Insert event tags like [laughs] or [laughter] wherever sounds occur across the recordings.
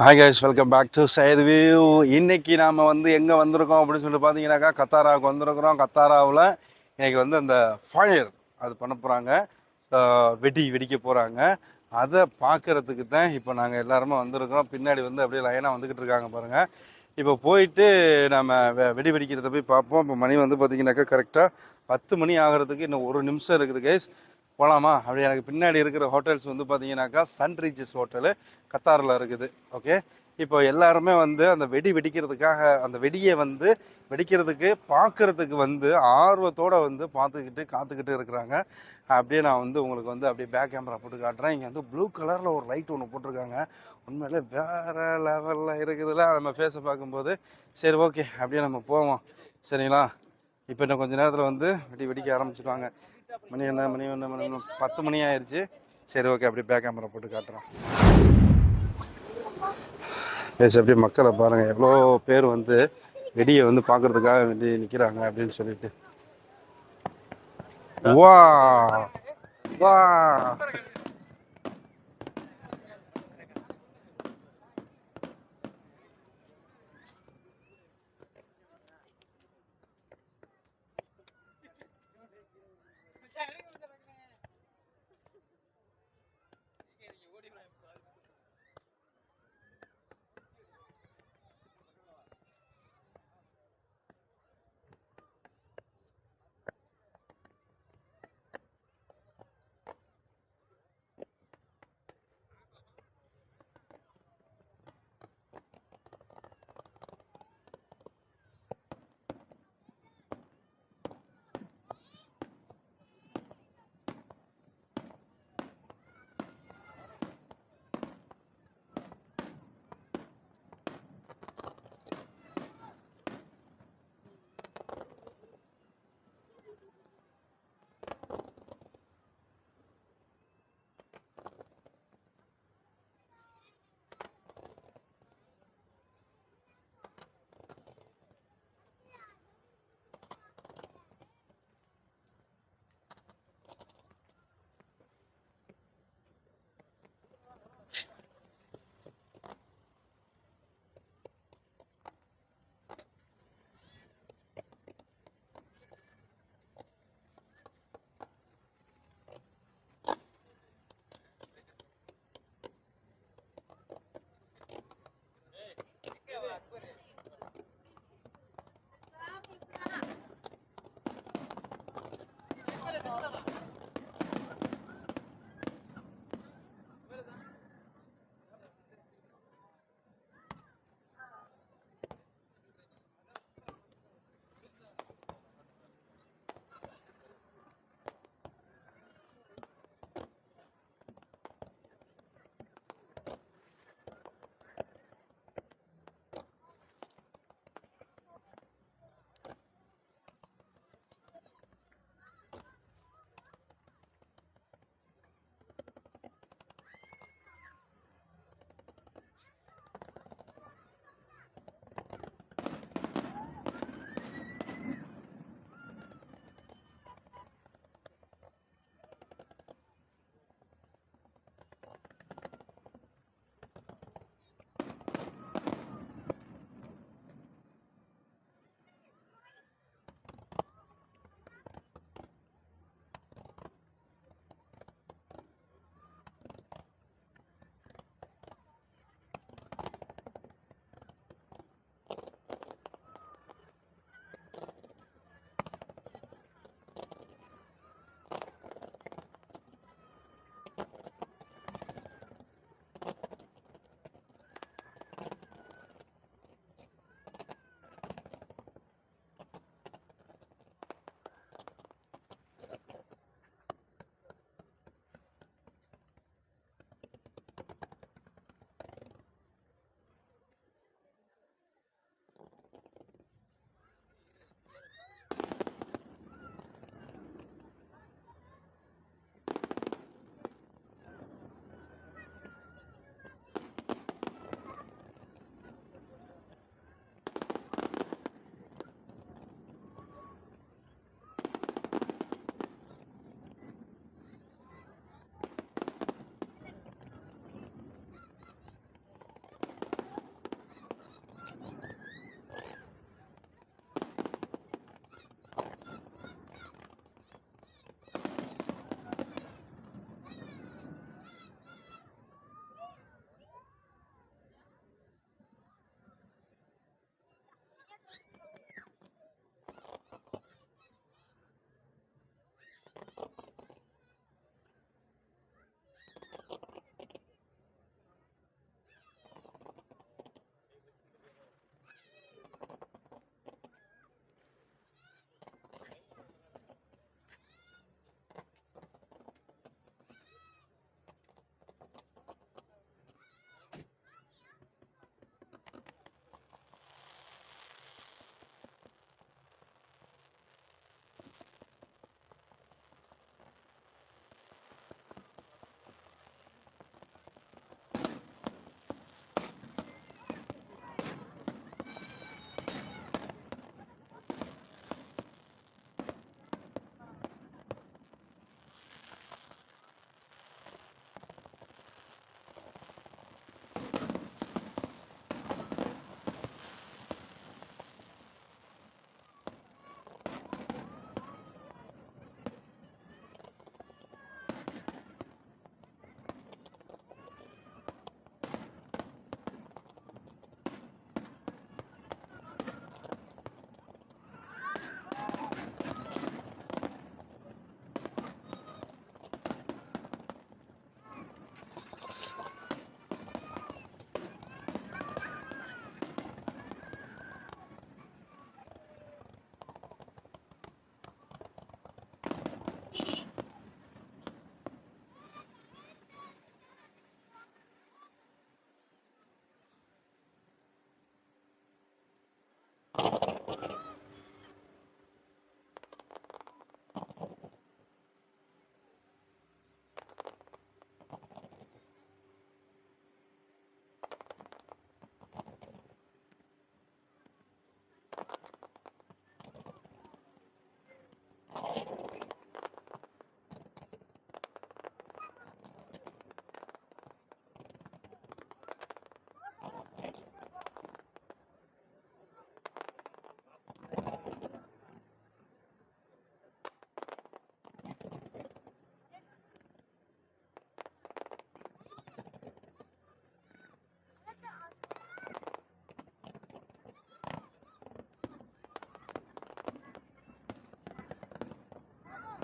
Hi guys welcome back to Saidu view இன்றைக்கி நாம் வந்து எங்கே வந்திருக்கோம் அப்படின்னு சொல்லி பார்த்தீங்கன்னாக்கா கத்தாராவுக்கு வந்திருக்கிறோம். கத்தாராவில் இன்றைக்கி வந்து அந்த ஃபயர் அது பண்ண போகிறாங்க வெடி வெடிக்க போகிறாங்க அதை பார்க்குறதுக்கு தான் இப்போ நாங்கள் எல்லாருமே வந்திருக்கிறோம். பின்னாடி வந்து அப்படியே லைனாக வந்துக்கிட்டு இருக்காங்க பாருங்கள் இப்போ போயிட்டு நம்ம வெ- வெடி வெடிக்கிறத போய் பார்ப்போம். இப்போ மணி வந்து பார்த்தீங்கன்னாக்கா கரெக்டாக பத்து மணி ஆகிறதுக்கு இன்னும் ஒரு நிமிஷம் இருக்குது கைஸ் போகலாமா அப்படி எனக்கு பின்னாடி இருக்கிற ஹோட்டல்ஸ் வந்து பார்த்தீங்கன்னாக்கா சன் ரீஜஸ் ஹோட்டலு கத்தாரில் இருக்குது. ஓகே இப்போ எல்லாருமே வந்து அந்த வெடி வெடிக்கிறதுக்காக அந்த வெடியை வந்து வெடிக்கிறதுக்கு பார்க்குறதுக்கு வந்து ஆர்வத்தோட வந்து பார்த்துக்கிட்டு காத்துக்கிட்டு இருக்கிறாங்க. அப்படியே நான் வந்து உங்களுக்கு வந்து அப்படியே பேக் கேமரா போட்டு காட்டுறேன். இங்கே வந்து ப்ளூ கலரில் ஒரு லைட் ஒன்று போட்டிருக்காங்க. உண்மையிலே வேறு லெவலில் இருக்குதுல நம்ம ஃபேஸை பார்க்கும்போது சரி ஓகே அப்படியே நம்ம போவோம். சரிங்களா? இப்போ இன்னும் கொஞ்ச நேரத்தில் வந்து வெடி வெடிக்க ஆரம்பிச்சிடுவாங்க மணி என்ன மணி என்ன மணி பத்து மணி ஆயிடுச்சு சரி ஓகே அப்படியே பேக் கேமரா போட்டு காட்டுறோம். பேச அப்படியே மக்களை பாருங்கள் எவ்வளோ பேர் வந்து வெடியை வந்து பார்க்கறதுக்காக வேண்டி நிற்கிறாங்க அப்படின்னு சொல்லிட்டு. வா வா.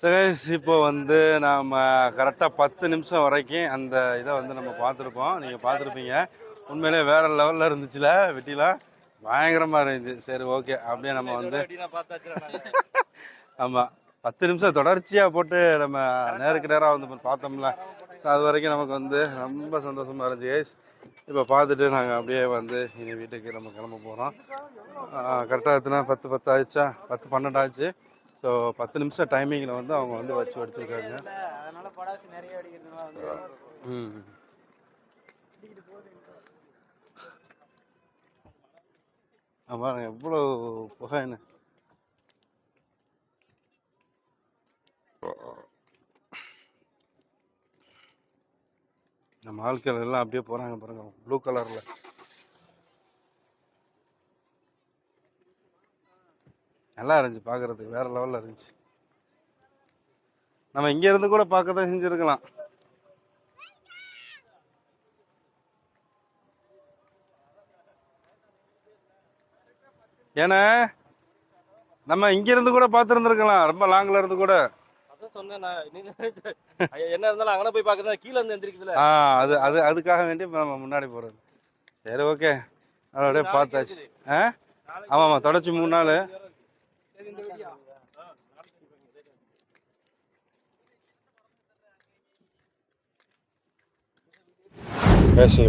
சகேஷ் இப்போ வந்து நாம் கரெக்டாக பத்து நிமிஷம் வரைக்கும் அந்த இதை வந்து நம்ம பார்த்துருப்போம் நீங்கள் பார்த்துருப்பீங்க. உண்மையிலே வேற லெவலில் இருந்துச்சுல வெட்டிலாம் பயங்கரமாக இருந்துச்சு. சரி ஓகே அப்படியே நம்ம வந்து [laughs] ஆமாம் பத்து நிமிஷம் தொடர்ச்சியாக போட்டு நம்ம நேருக்கு நேராக வந்து பார்த்தோம்ல. அது வரைக்கும் நமக்கு வந்து ரொம்ப சந்தோஷமாக இருந்துச்சு கைஸ் இப்போ பார்த்துட்டு நாங்கள் அப்படியே வந்து இனி வீட்டுக்கு நம்ம கிளம்ப போகிறோம் கரெக்டாக எத்தனை? பத்து பத்து ஆயிடுச்சா? பத்து பன்னெண்டு ஆச்சு. ஸோ பத்து நிமிஷம் டைமிங்கில் வந்து அவங்க வந்து வச்சு வச்சுருக்காங்க அதனால படாசு நிறைய அடிக்கிறதுனால ம். ஆமாம் எவ்வளோ புகைன்னு நம்ம ஆட்கள் எல்லாம் அப்படியே போகிறாங்க பாருங்க ப்ளூ கலரில் நல்லா இருந்துச்சு பார்க்குறதுக்கு வேறு லெவலில் இருந்துச்சு. நம்ம இங்க இருந்து கூட பார்க்க தான் செஞ்சுருக்கலாம். ஏன்னா நம்ம இங்கிருந்து கூட பார்த்துருந்துருக்கலாம் ரொம்ப லாங்கில் இருந்து கூட. சொன்னேன் என்ன இருந்தாலும் அங்கே போய் பார்க்கறது கீழே வந்து எந்திரிக்குதுல ஆ அது அது அதுக்காக வேண்டி நம்ம முன்னாடி போகிறது சரி ஓகே அப்படியே பார்த்தாச்சு. ஆ? ஆமாம் ஆமாம் தொடர்ச்சி மூணு நாள். இந்த வீடியோ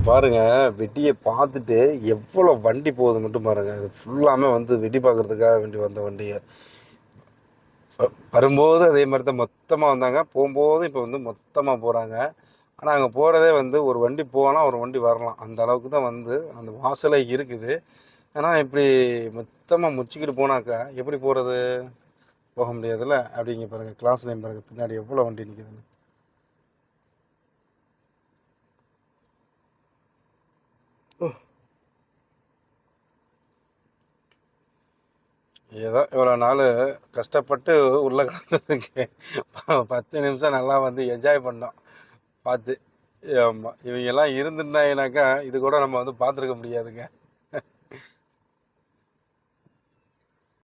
பாருங்க. வெட்டியை பார்த்துட்டு எவ்வளோ வண்டி போகுது மட்டும் பாருங்க. அது ஃபுல்லாமே வந்து வெடி பார்க்கறதுக்காக வேண்டி வந்த வண்டியை. வரும்போது அதே மாதிரி தான் மொத்தமாக வந்தாங்க. போகும்போதும் இப்போ வந்து மொத்தமாக போகிறாங்க ஆனால் அங்கே போகிறதே வந்து ஒரு வண்டி போகலாம் ஒரு வண்டி வரலாம். அந்த அளவுக்கு தான் வந்து அந்த வாசலே இருக்குது. ஆனால் இப்படி மொத்தமாக முச்சிக்கிட்டு போனாக்கா எப்படி போகிறது போக முடியாதுல்ல? அப்படிங்க பாருங்கள் கிளாஸ் லைன் பாருங்கள் பின்னாடி எவ்வளோ வண்டி நிற்குதுன்னு ஏதோ இவ்வளோ நாள் கஷ்டப்பட்டு உள்ளே கிடந்ததுக்கு. பத்து நிமிஷம் நல்லா வந்து என்ஜாய் பண்ணோம். பார்த்து. ஆமாம் இவங்கெல்லாம் இருந்திருந்தாங்கனாக்கா இது கூட நம்ம வந்து பார்த்துருக்க முடியாதுங்க.